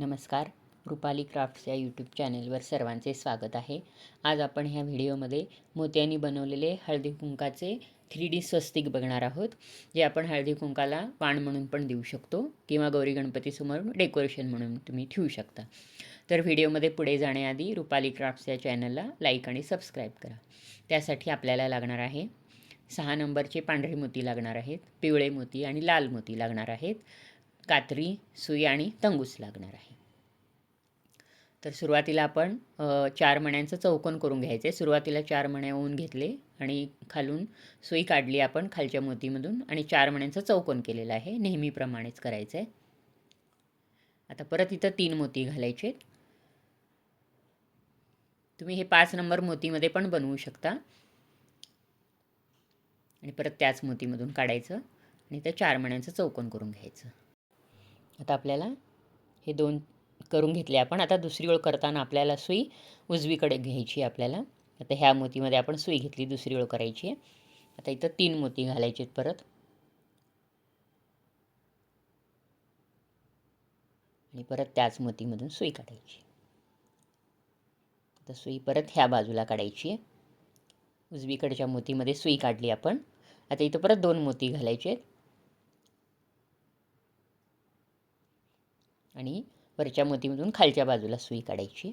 नमस्कार. रुपाली क्राफ्ट्स या यूट्यूब चॅनेलवर सर्वांचे स्वागत आहे. आज आपण ह्या व्हिडिओमध्ये मोत्यांनी बनवलेले हळदी कुंकाचे थ्री डी स्वस्तिक बघणार आहोत. जे आपण हळदी कुंकाला वाण म्हणून पण देऊ शकतो किंवा गौरी गणपतीसमोर डेकोरेशन म्हणून तुम्ही ठेवू शकता. तर व्हिडिओमध्ये पुढे जाण्याआधी रुपाली क्राफ्ट्स या चॅनलला लाईक आणि सबस्क्राईब करा. त्यासाठी आपल्याला लागणार आहे सहा नंबरचे पांढरे मोती लागणार आहेत पिवळे मोती आणि लाल मोती लागणार आहेत. कात्री सुई आणि तंगूस लागणार आहे. तर सुरुवातीला आपण चार मण्यांचं चौकोन करून घ्यायचं. आहे सुरुवातीला चार मण्या ऊन घेतले आणि खालून सुई काढली आपण खालच्या मोतीमधून आणि चार मण्यांचं चौकोन केलेलं आहे. नेहमीप्रमाणेच करायचं आहे. आता परत इथं तीन मोती घालायचे तुम्ही हे पाच नंबर मोतीमध्ये पण बनवू शकता. आणि परत त्याच मोतीमधून काढायचं आणि त्या चार मण्यांचं चौकोन करून घ्यायचं. आता आपल्याला हे दोन करून घेतले आपण. आता दुसरी ओळ करताना आपल्याला सुई उजवीकडे घ्यायची आपल्याला. आता ह्या मोतीमध्ये आपण सुई घेतली दुसरी ओळ करायची आहे. आता इथं तीन मोती घालायचे आहेत परत. आणि परत त्याच मोतीमधून सुई काढायची आता सुई परत ह्या बाजूला काढायची आहे. उजवीकडच्या मोतीमध्ये सुई काढली आपण. आता इथं परत दोन मोती घालायचे आहेत. आणि वरच्या मोतीमधून खालच्या बाजूला सुई काढायची.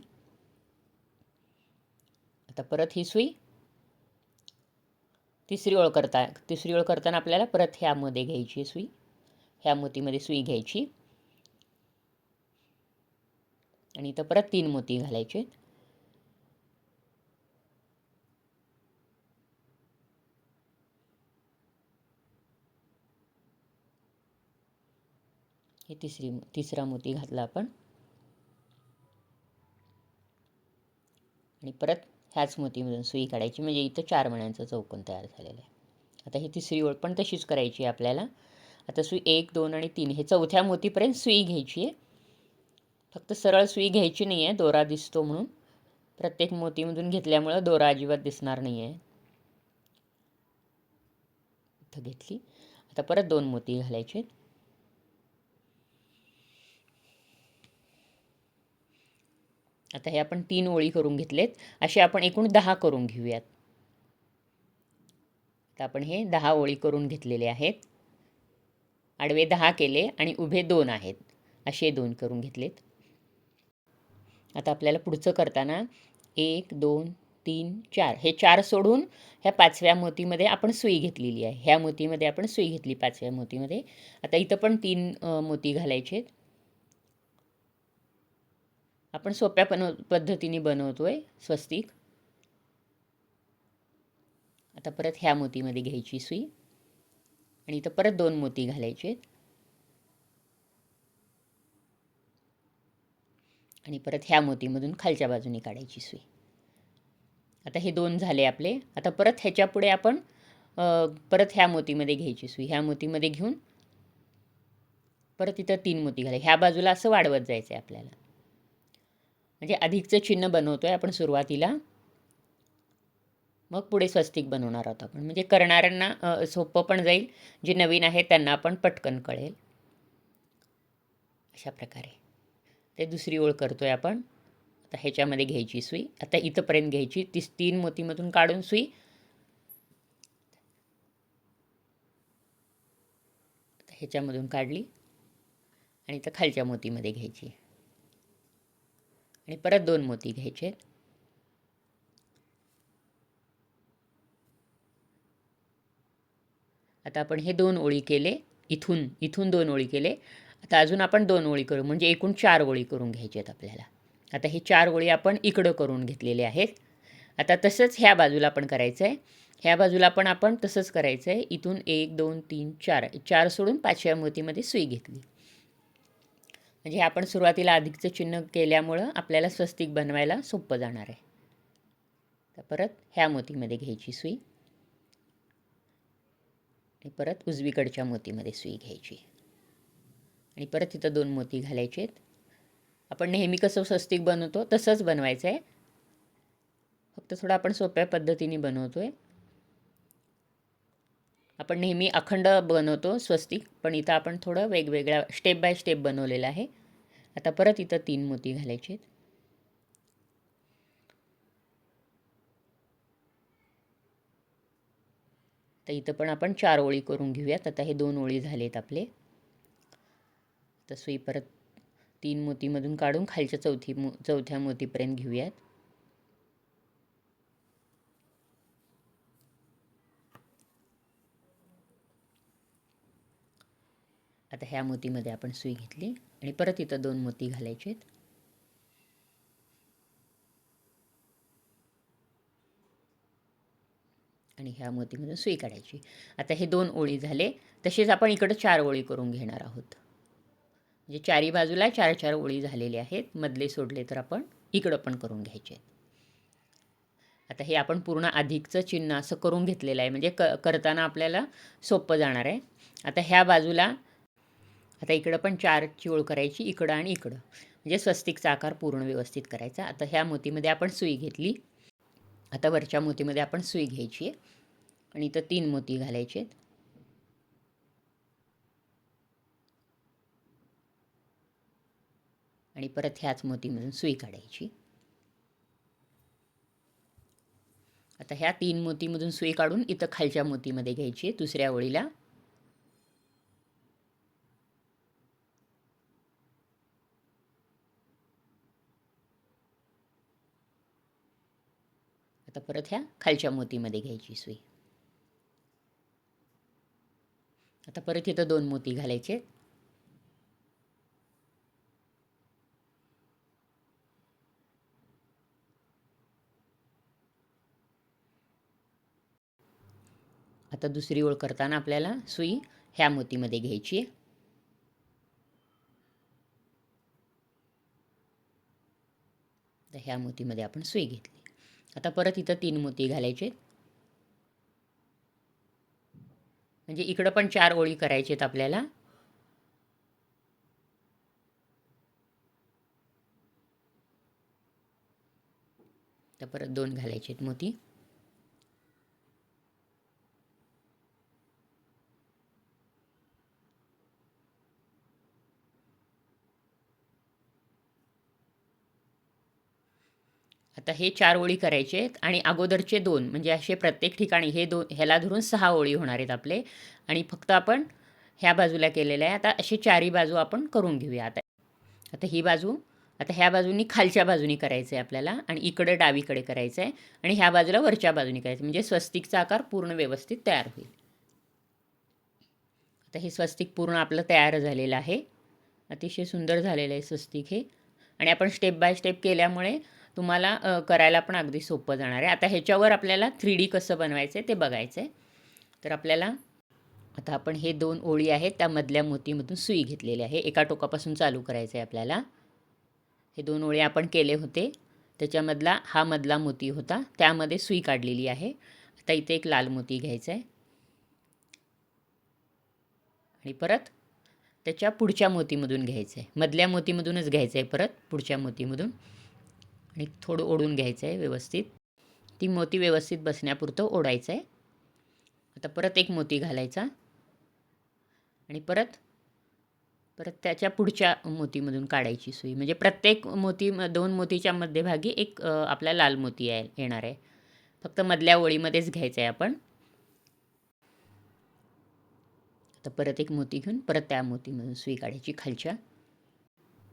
आता परत ही सुई. तिसरी ओळ करता तिसरी ओळ करताना आपल्याला परत ह्यामध्ये घ्यायची सुई. ह्या मोतीमध्ये सुई घ्यायची. आणि इथं परत तीन मोती घालायचे. हे तिसरी तिसरा मोती घातला आपण. आणि परत ह्याच मोतीमधून सुई काढायची. म्हणजे इथं चार मण्यांचं चौकोन तयार झालेलं आहे. आता ही तिसरी ओळ पण तशीच करायची आहे आपल्याला. आता सुई एक दोन आणि तीन हे चौथ्या मोतीपर्यंत सुई घ्यायची आहे. फक्त सरळ सुई घ्यायची नाही आहे. दोरा दिसतो म्हणून. प्रत्येक मोतीमधून घेतल्यामुळं दोरा अजिबात दिसणार नाही आहे. इथं घेतली. आता परत दोन मोती घालायचे आता हे आपण तीन ओळी करून घेतलेत. असे आपण एकूण दहा करून घेऊयात. तर आपण हे दहा ओळी करून घेतलेले आहेत. आडवे दहा केले आणि उभे दोन आहेत. असे दोन करून घेतलेत. आता आपल्याला पुढचं करताना एक दोन तीन चार. हे चार सोडून ह्या पाचव्या मोतीमध्ये आपण सुई घेतलेली आहे. ह्या मोतीमध्ये आपण सुई घेतली पाचव्या मोतीमध्ये. आता इथं पण तीन मोती घालायचे आहेत आपण सोप्या पण पद्धतीने बनवतो आहे स्वस्तिक. आता परत ह्या मोतीमध्ये घ्यायची सुई. आणि इथं परत दोन मोती घालायचे आणि परत ह्या मोतीमधून खालच्या बाजूने काढायची सुई. आता हे दोन झाले आपले. आता परत ह्याच्यापुढे आपण परत ह्या मोतीमध्ये घ्यायची सुई. ह्या मोतीमध्ये घेऊन परत इथं तीन मोती घालाय ह्या बाजूला असं वाढवत जायचं आहे आपल्याला. म्हणजे अधिकचं चिन्ह बनवतो आहे आपण सुरुवातीला. मग पुढे स्वस्तिक बनवणार आहोत आपण. म्हणजे करणाऱ्यांना सोपं पण जाईल. जे नवीन आहे त्यांना पण पटकन कळेल. अशा प्रकारे. ते दुसरी ओळ करतो आहे आपण. आता ह्याच्यामध्ये घ्यायची सुई. आता इथंपर्यंत घ्यायची. ती तीन मोतीमधून काढून सुई. आता ह्याच्यामधून काढली. आणि इथं खालच्या मोतीमध्ये घ्यायची. आणि परत दोन मोती घ्यायचे. आता आपण हे दोन ओळी केले इथून इथून दोन ओळी केले. आता अजून आपण दोन ओळी करू म्हणजे एकूण चार ओळी करून घ्यायचे आहेत आपल्याला. आता हे चार ओळी आपण इकडं करून घेतलेले आहेत. आता तसंच ह्या बाजूला पण करायचं आहे ह्या बाजूला पण आपण तसंच करायचं आहे इथून एक दोन तीन चार चार सोडून पाचव्या मोतीमध्ये सुई घेतली. म्हणजे हे आपण सुरुवातीला अधिकचं चिन्ह केल्यामुळं आपल्याला स्वस्तिक बनवायला सोपं जाणार आहे. तर परत ह्या मोतीमध्ये घ्यायची सुई. आणि परत उजवीकडच्या मोतीमध्ये सुई घ्यायची. आणि परत इथं दोन मोती घालायचे आहेत. आपण नेहमी कसं स्वस्तिक बनवतो तसंच बनवायचं आहे. फक्त थोडं आपण सोप्या पद्धतीने बनवतो आहे आपण नेहमी अखंड बनवतो स्वस्तिक पण इथं आपण थोडं वेगवेगळ्या स्टेप बाय स्टेप बनवलेलं आहे. आता परत इथं तीन मोती घालायचे आहेत. तर इथं पण आपण चार ओळी करून घेऊयात. आता हे दोन ओळी झालेत आपले. तर सुई परत तीन मोतीमधून काढून खालच्या चौथी मो चौथ्या मोतीपर्यंत घेऊयात. आता ह्या मोतीमध्ये आपण सुई घेतली आणि परत इथं दोन मोती घालायचे आहेत आणि ह्या मोतीमधून सुई काढायची. आता हे दोन ओळी झाले तसेच आपण इकडं चार ओळी करून घेणार आहोत. म्हणजे चारी बाजूला चार चार ओळी झालेले आहेत मधले सोडले तर आपण इकडं पण करून घ्यायचे आहेत आता हे आपण पूर्ण अधिकचं चिन्ह असं करून घेतलेलं आहे म्हणजे क करताना आपल्याला सोपं जाणार आहे. आता ह्या बाजूला आता इकडं पण चारची ओळ करायची इकडं आणि इकडं. म्हणजे स्वस्तिकचा आकार पूर्ण व्यवस्थित करायचा. आता ह्या मोतीमध्ये आपण सुई घेतली. आता वरच्या मोतीमध्ये आपण सुई घ्यायची आहे. आणि इथं तीन मोती घालायचे आहेत. आणि परत ह्याच मोतीमधून सुई काढायची. आता ह्या तीन मोतीमधून सुई काढून इथं खालच्या मोतीमध्ये घ्यायची दुसऱ्या ओळीला. आता परत ह्या खालच्या मोतीमध्ये घ्यायची सुई. आता परत इथं दोन मोती घालायचे. आता दुसरी ओळ करताना आपल्याला सुई ह्या मोतीमध्ये घ्यायची. आहे तर ह्या मोतीमध्ये आपण सुई घेतली. आता परत इथं तीन मोती घालायचे म्हणजे इकडं पण चार ओळी करायचे आहेत आपल्याला. तर परत दोन घालायचे आहेत मोती. आता हे चार ओळी करायचे आहेत आणि अगोदरचे दोन म्हणजे असे प्रत्येक ठिकाणी हे दोन ह्याला धरून सहा ओळी होणार आहेत आपले. आणि फक्त आपण ह्या बाजूला केलेलं आहे आता असे चारी बाजू आपण करून घेऊया. आता आता ही बाजू आता ह्या बाजूनी खालच्या बाजूनी करायचं आहे आपल्याला आणि इकडं डावीकडे करायचं आहे आणि ह्या बाजूला वरच्या बाजूनी करायचं म्हणजे स्वस्तिकचा आकार पूर्ण व्यवस्थित तयार होईल. आता हे स्वस्तिक पूर्ण आपलं तयार झालेलं आहे. अतिशय सुंदर झालेलं आहे स्वस्तिक हे. आणि आपण स्टेप बाय स्टेप केल्यामुळे तुम्हाला करायला पण अगदी सोपं जाणार आहे. आता ह्याच्यावर आपल्याला थ्री डी कसं बनवायचं आहे ते बघायचं आहे तर आपल्याला आता आपण हे दोन ओळी आहेत त्या मधल्या मोतीमधून सुई घेतलेली आहे. एका टोकापासून चालू करायचं आहे आपल्याला. हे दोन ओळी आपण केले होते. त्याच्यामधला हा मधला मोती होता. त्यामध्ये सुई काढलेली आहे. आता इथे एक लाल मोती घ्यायचा आहे आणि परत त्याच्या पुढच्या मोतीमधून घ्यायचं आहे मधल्या मोतीमधूनच घ्यायचं आहे परत पुढच्या मोतीमधून. आणि थोडं ओढून घ्यायचं आहे व्यवस्थित. ती मोती व्यवस्थित बसण्यापुरतं ओढायचं आहे आता परत एक मोती घालायचा. आणि परत परत त्याच्या पुढच्या मोतीमधून काढायची सुई. म्हणजे प्रत्येक मोती दोन मोतीच्या मध्यभागी एक आपला लाल मोती आहे येणार आहे. फक्त मधल्या ओळीमध्येच घ्यायचं आहे आपण. आता परत एक मोती घेऊन परत त्या मोतीमधून सुई काढायची खालच्या.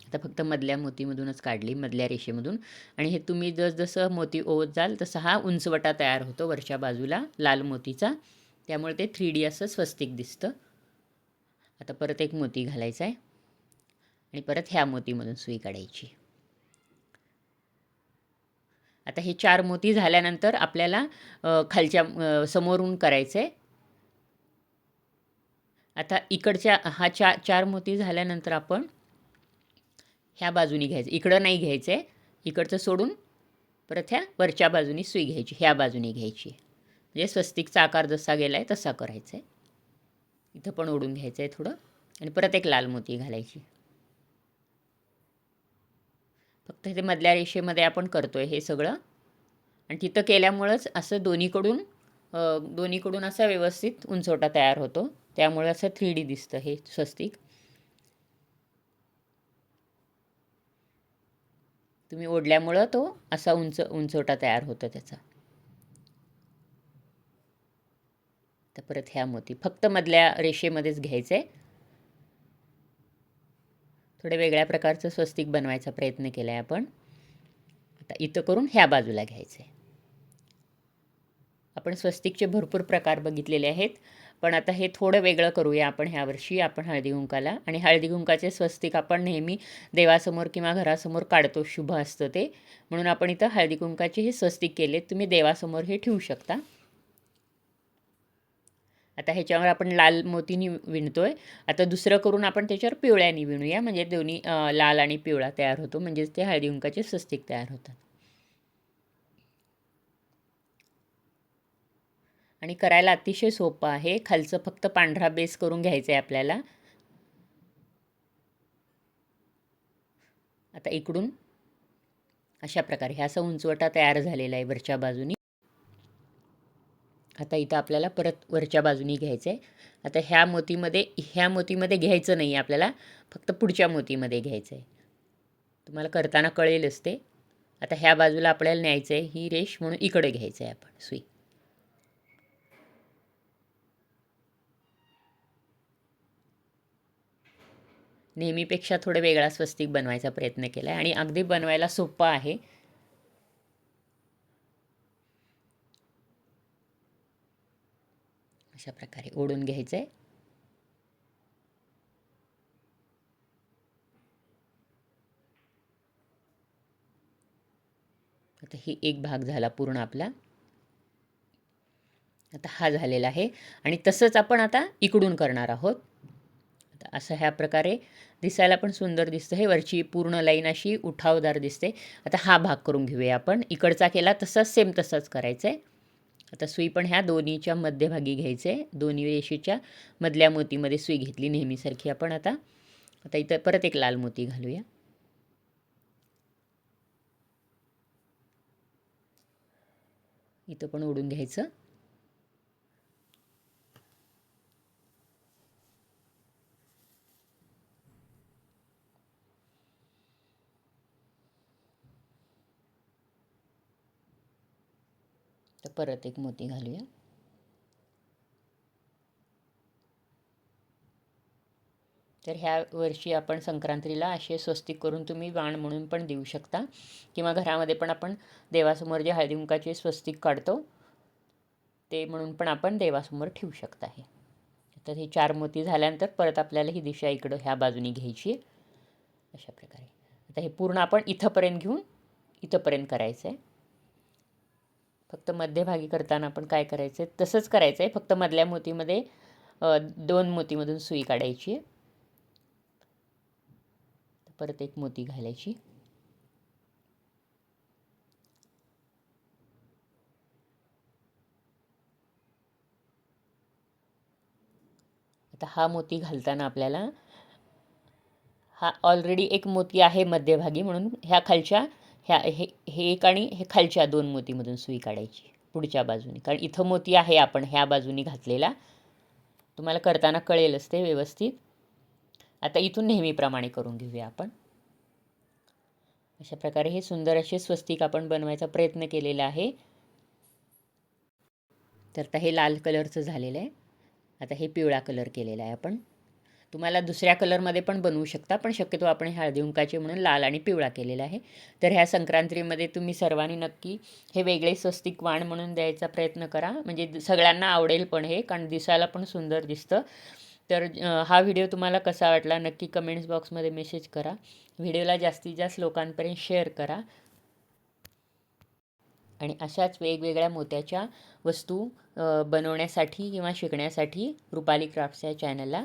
आता फक्त मधल्या मोतीमधूनच काढली मधल्या रेषेमधून. आणि हे तुम्ही जसजसं मोती ओवत जाल तसा हा उंचवटा तयार होतो वरच्या बाजूला लाल मोतीचा. त्यामुळे ते थ्री डी असं स्वस्तिक दिसतं. आता परत एक मोती घालायचा आहे आणि परत ह्या मोतीमधून सुई काढायची. आता हे चार मोती झाल्यानंतर आपल्याला खालच्या समोरून करायचं आहे आता इकडच्या हा चा चार मोती झाल्यानंतर आपण ह्या बाजूनी घ्यायचं. इकडं नाही घ्यायचं आहे इकडचं सोडून परत ह्या वरच्या बाजूनी सुई घ्यायची. ह्या बाजूनी घ्यायची. म्हणजे स्वस्तिकचा आकार जसा गेला आहे तसा करायचा आहे इथं पण ओढून घ्यायचं आहे थोडं. आणि परत एक लाल मोती घालायची. फक्त ते मधल्या रेषेमध्ये आपण करतो आहे हे सगळं. आणि तिथं केल्यामुळंच असं दोन्हीकडून दोन्हीकडून असा व्यवस्थित उंचवटा तयार होतो. त्यामुळे असं थ्री डी दिसतं हे स्वस्तिक. तुम्ही ओढल्यामुळं तो असा उंच उंचवटा तयार होतो त्याचा. तर परत ह्या मोती. फक्त मधल्या रेषेमध्येच घ्यायचे. थोड्या वेगळ्या प्रकारचं स्वस्तिक बनवायचा प्रयत्न केला आहे आपण. आता इथं करून ह्या बाजूला घ्यायचं. आहे आपण स्वस्तिकचे भरपूर प्रकार बघितलेले आहेत. पण आता हे थोडं वेगळं करूया आपण ह्या वर्षी आपण हळदी कुंकाला. आणि हळदी कुंकाचे स्वस्तिक आपण नेहमी देवासमोर किंवा घरासमोर काढतो शुभ असतं ते. म्हणून आपण इथं हळदी कुंकाचे हे स्वस्तिक केले तुम्ही देवासमोर हे ठेवू शकता. आता ह्याच्यावर आपण लाल मोतीनी विणतो आहे आता दुसरं करून आपण त्याच्यावर पिवळ्यानी विणूया. म्हणजे दोन्ही लाल आणि पिवळा तयार होतो. म्हणजेच ते हळदी कुंकाचे स्वस्तिक तयार होतात. आणि करायला अतिशय सोपं आहे. खालचं फक्त पांढरा बेस करून घ्यायचं आहे आपल्याला. आता इकडून अशा प्रकारे ह्या असा उंचवटा तयार झालेला आहे वरच्या बाजूनी. आता इथं आपल्याला परत वरच्या बाजूनी घ्यायचं आहे आता ह्या मोतीमध्ये ह्या मोतीमध्ये घ्यायचं नाही आपल्याला. फक्त पुढच्या मोतीमध्ये घ्यायचं आहे तुम्हाला करताना कळेलच ते. आता ह्या बाजूला आपल्याला न्यायचं आहे ही रेष म्हणून इकडे घ्यायचं आहे आपण. सुई. नेहमीपेक्षा थोडं वेगळा स्वस्तिक बनवायचा प्रयत्न केला आहे आणि अगदी बनवायला सोपं आहे. अशा प्रकारे ओढून घ्यायचं आहे आता ही एक भाग झाला पूर्ण आपला. आता हा झालेला आहे आणि तसंच आपण आता इकडून करणार आहोत. असं ह्या प्रकारे दिसायला पण सुंदर दिसतं. हे वरची पूर्ण लाईन अशी उठावदार दिसते. आता हा भाग करून घेऊया आपण. इकडचा केला तसाच सेम तसाच करायचं आहे आता सुई पण ह्या दोन्हीच्या मध्यभागी घ्यायचे. आहे दोन्ही रेषेच्या मधल्या मोतीमध्ये सुई घेतली नेहमीसारखी आपण आता. आता इथं परत एक लाल मोती घालूया. इथं पण ओढून घ्यायचं. परत एक मोती घालूया. तर ह्या वर्षी आपण संक्रांतीला असे स्वस्तिक करून तुम्ही वाण म्हणून पण देऊ शकता. किंवा घरामध्ये पण आपण देवासमोर जे हळदीमुखाचे स्वस्तिक काढतो ते म्हणून पण आपण देवासमोर ठेवू शकता हे. तर हे चार मोती झाल्यानंतर परत आपल्याला ही दिशा इकडं ह्या बाजूने घ्यायची अशा प्रकारे. आता हे पूर्ण आपण इथंपर्यंत घेऊन इथंपर्यंत करायचं आहे फक्त मध्यभागी करताना आपण काय करायचं आहे तसंच करायचं आहे फक्त मधल्या मोतीमध्ये दोन मोतीमधून सुई काढायची. परत एक मोती घालायची. आता हा मोती घालताना आपल्याला हा ऑलरेडी एक मोती आहे मध्यभागी म्हणून. ह्या खालच्या ह्या हे हे एक आणि हे खालच्या दोन मोतीमधून सुई काढायची पुढच्या बाजूने. कारण इथं मोती आहे आपण ह्या बाजूने घातलेला. तुम्हाला करताना कळेलच ते व्यवस्थित. आता इथून नेहमीप्रमाणे करून घेऊया आपण. अशा प्रकारे हे सुंदर असे स्वस्तिक आपण बनवायचा प्रयत्न केलेला आहे. तर आता हे लाल कलरचं झालेलं आहे. आता हे पिवळा कलर केलेला आहे आपण. तुम्हाला दुसऱ्या कलरमध्ये पण बनवू शकता पण शक्यतो आपण हळदी उंकाचे म्हणून लाल आणि पिवळा केलेला आहे. तर ह्या संक्रांतीमध्ये तुम्ही सर्वांनी नक्की हे वेगळे स्वस्तिक वाण म्हणून द्यायचा प्रयत्न करा. म्हणजे सगळ्यांना आवडेल पण हे कारण दिसायला पण सुंदर दिसतं. तर हा व्हिडिओ तुम्हाला कसा वाटला नक्की कमेंट्स बॉक्समध्ये मेसेज करा. व्हिडिओला जास्तीत जास्त लोकांपर्यंत शेअर करा. आणि अशाच वेगवेगळ्या मोत्याच्या वस्तू बनवण्यासाठी किंवा शिकण्यासाठी रुपाली क्राफ्ट्स या चॅनलला